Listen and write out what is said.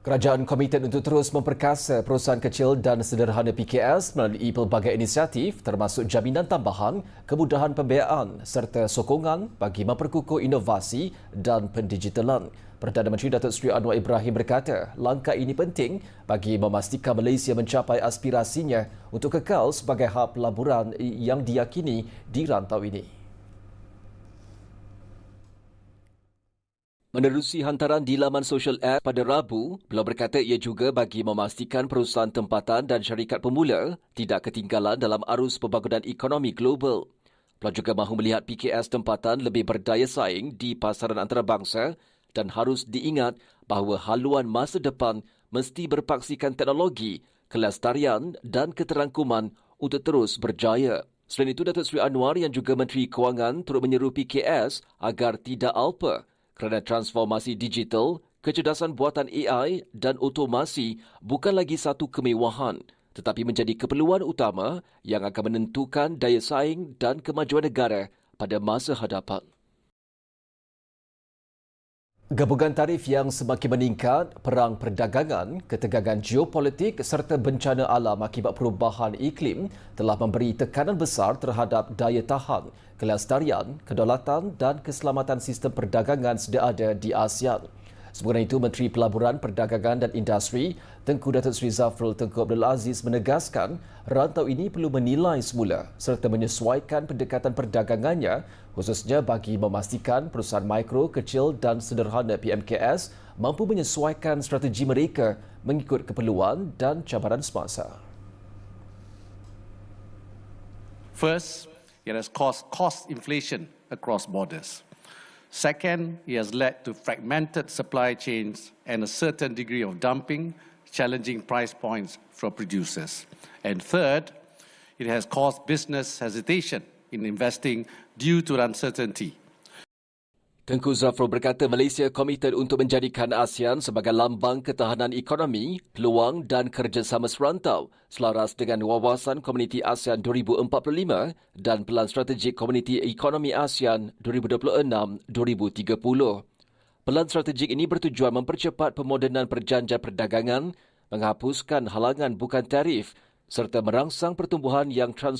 Kerajaan komited untuk terus memperkasa perusahaan kecil dan sederhana PKS melalui pelbagai inisiatif termasuk jaminan tambahan, kemudahan pembiayaan serta sokongan bagi memperkukuh inovasi dan pendigitalan. Perdana Menteri Datuk Seri Anwar Ibrahim berkata, langkah ini penting bagi memastikan Malaysia mencapai aspirasinya untuk kekal sebagai hub pelaburan yang diyakini di rantau ini. Menerusi hantaran di laman social app pada Rabu, beliau berkata ia juga bagi memastikan perusahaan tempatan dan syarikat pemula tidak ketinggalan dalam arus pembangunan ekonomi global. Beliau juga mahu melihat PKS tempatan lebih berdaya saing di pasaran antarabangsa dan harus diingat bahawa haluan masa depan mesti berpaksikan teknologi, kelestarian dan keterangkuman untuk terus berjaya. Selain itu, Datuk Seri Anwar yang juga Menteri Kewangan turut menyeru PKS agar tidak alpa kerana transformasi digital, kecerdasan buatan AI dan otomasi bukan lagi satu kemewahan tetapi menjadi keperluan utama yang akan menentukan daya saing dan kemajuan negara pada masa hadapan. Gabungan tarif yang semakin meningkat, perang perdagangan, ketegangan geopolitik serta bencana alam akibat perubahan iklim telah memberi tekanan besar terhadap daya tahan, kelestarian, kedaulatan dan keselamatan sistem perdagangan sedia ada di ASEAN. Sebenarnya itu, Menteri Pelaburan, Perdagangan dan Industri Tengku Datuk Seri Zafrul Tengku Abdul Aziz menegaskan rantau ini perlu menilai semula serta menyesuaikan pendekatan perdagangannya khususnya bagi memastikan perusahaan mikro, kecil dan sederhana PMKS mampu menyesuaikan strategi mereka mengikut keperluan dan cabaran semasa. First, it has caused cost inflation across borders. Second, it has led to fragmented supply chains and a certain degree of dumping, challenging price points for producers. And third, it has caused business hesitation in investing due to uncertainty Tengku Zafro berkata Malaysia komited untuk menjadikan ASEAN sebagai lambang ketahanan ekonomi, peluang dan kerjasama serantau selaras dengan wawasan Komuniti ASEAN 2045 dan Pelan Strategik Komuniti Ekonomi ASEAN 2026-2030. Pelan strategik ini bertujuan mempercepat pemodenan perjanjian perdagangan, menghapuskan halangan bukan tarif serta merangsang pertumbuhan yang trans